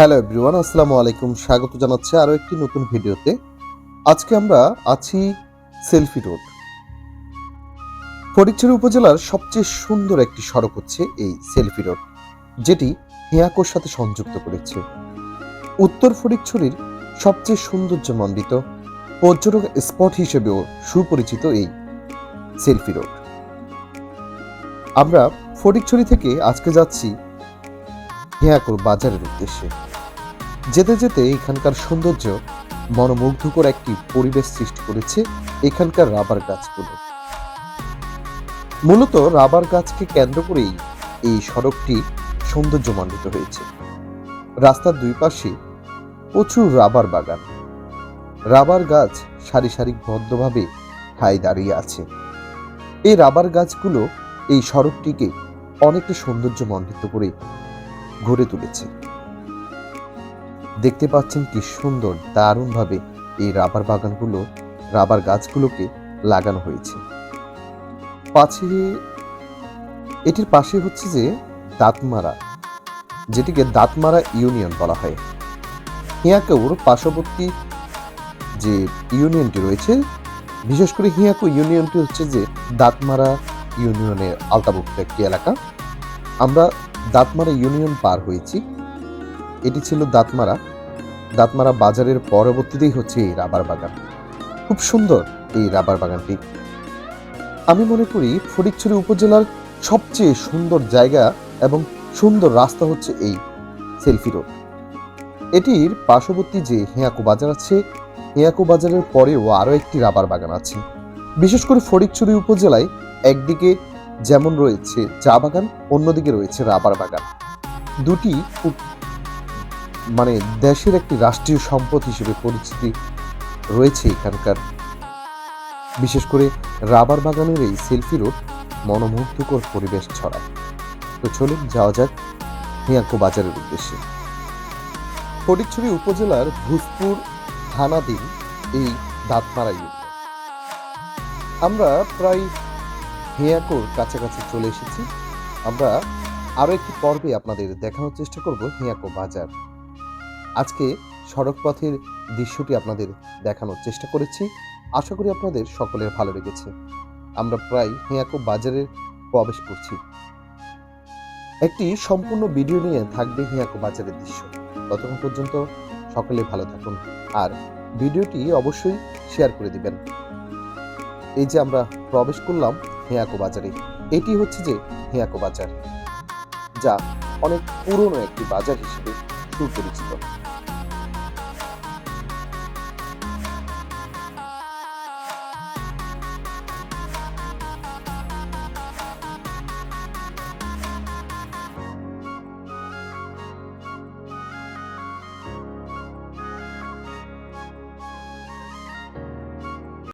Hello everyone, আসসালামু আলাইকুম। স্বাগত জানাচ্ছি আরও একটি নতুন ভিডিওতে। আজকে আমরা আছি সেলফি রোড। ফটিকছড়ি উপজেলার সবচেয়ে সুন্দর একটি সড়ক হচ্ছে এই সেলফি রোড, যেটি হেয়াকোর সাথে সংযুক্ত করেছে। উত্তর ফটিকছড়ির সবচেয়ে সৌন্দর্যমণ্ডিত পর্যটক স্পট হিসেবেও সুপরিচিত এই সেলফি রোড। আমরা ফটিকছড়ি থেকে আজকে যাচ্ছি হিয়াকুর বাজারের উদ্দেশ্যে। যেতে যেতে এখানকার সৌন্দর্য মনোমুগ্ধকর একটি পরিবেশ সৃষ্টি করেছে এখানকার রাবার গাছগুলো। মূলত রাবার গাছকে কেন্দ্র করেই এই সড়কটি সৌন্দর্যমণ্ডিত হয়েছে। রাস্তার দুই পাশে প্রচুর রাবার বাগান। রাবার গাছ সারি সারি সারিবদ্ধভাবে ঠায় দাঁড়িয়ে আছে। এই রাবার গাছগুলো এই সড়কটিকে অনেকটা সৌন্দর্যমণ্ডিত করে গড়ে তুলেছে। দেখতে পাচ্ছেন কি সুন্দর, দারুণভাবে এই রাবার বাগানগুলো, রাবার গাছগুলোকে লাগানো হয়েছে। পাশে এটির পাশে হচ্ছে যে দাঁতমারা, যেটিকে দাঁতমারা ইউনিয়ন বলা হয়। হিয়াকুর পার্শ্ববর্তী যে ইউনিয়নটি রয়েছে, বিশেষ করে হিয়াকু ইউনিয়নটি হচ্ছে যে দাঁতমারা ইউনিয়নের আওতাভুক্ত একটি এলাকা। আমরা দাঁতমারা ইউনিয়ন পার হয়েছি। এটি ছিল দাঁতমারা। দাঁতমারা বাজারের পরবর্তীতেই হচ্ছে এই রাবার বাগান। খুব সুন্দর এই রাবার বাগানটি। আমি মনে করি ফটিকছড়ি উপজেলার সবচেয়ে সুন্দর জায়গা এবং সুন্দর রাস্তা হচ্ছে এই সেলফি রোড। এটির পার্শ্ববর্তী যে হেয়াকো বাজার আছে, হেয়াকো বাজারের পরেও আরও একটি রাবার বাগান আছে। বিশেষ করে ফটিকছড়ি উপজেলায় একদিকে যেমন রয়েছে চা বাগান, অন্যদিকে রয়েছে রাবার বাগান। দুটি খুব মানে দেশের একটি রাষ্ট্রীয় সম্পদ হিসেবে পরিচিতি রয়েছে এখানকার। বিশেষ করে রাবার বাগানের এই সেলফি রোড মনোমুগ্ধকর পরিবেশ ছড়ায়। তো চলুন যাওয়া যাক হিয়াঙ্কো বাজারের উদ্দেশ্যে। ফটিকছড়ি উপজেলার ভূজপুর থানাধীন এই ইউনিয়ন। আমরা প্রায় হেয়াকোর কাছাকাছি চলে এসেছি। আমরা আরও একটি পর্বে আপনাদের দেখানোর চেষ্টা করব হেয়াকো বাজার আজকে সড়ক পথের দৃশ্যটি আপনাদের দেখানোর চেষ্টা করেছি। আশা করি আপনাদের সকলের ভালো লেগেছে। আমরা প্রায় হেয়াকো বাজারে প্রবেশ করছি। একটি সম্পূর্ণ ভিডিও নিয়ে থাকবে হেয়াকো বাজারের দৃশ্য। ততক্ষণ পর্যন্ত সকলে ভালো থাকুন। আর ভিডিওটি অবশ্যই শেয়ার করে দিবেন। এই যে আমরা প্রবেশ করলাম হেয়াকো বাজারে, এটি হচ্ছে যে হেয়াকো বাজার, যা অনেক পুরনো একটি বাজার হিসেবে 舒服的姿态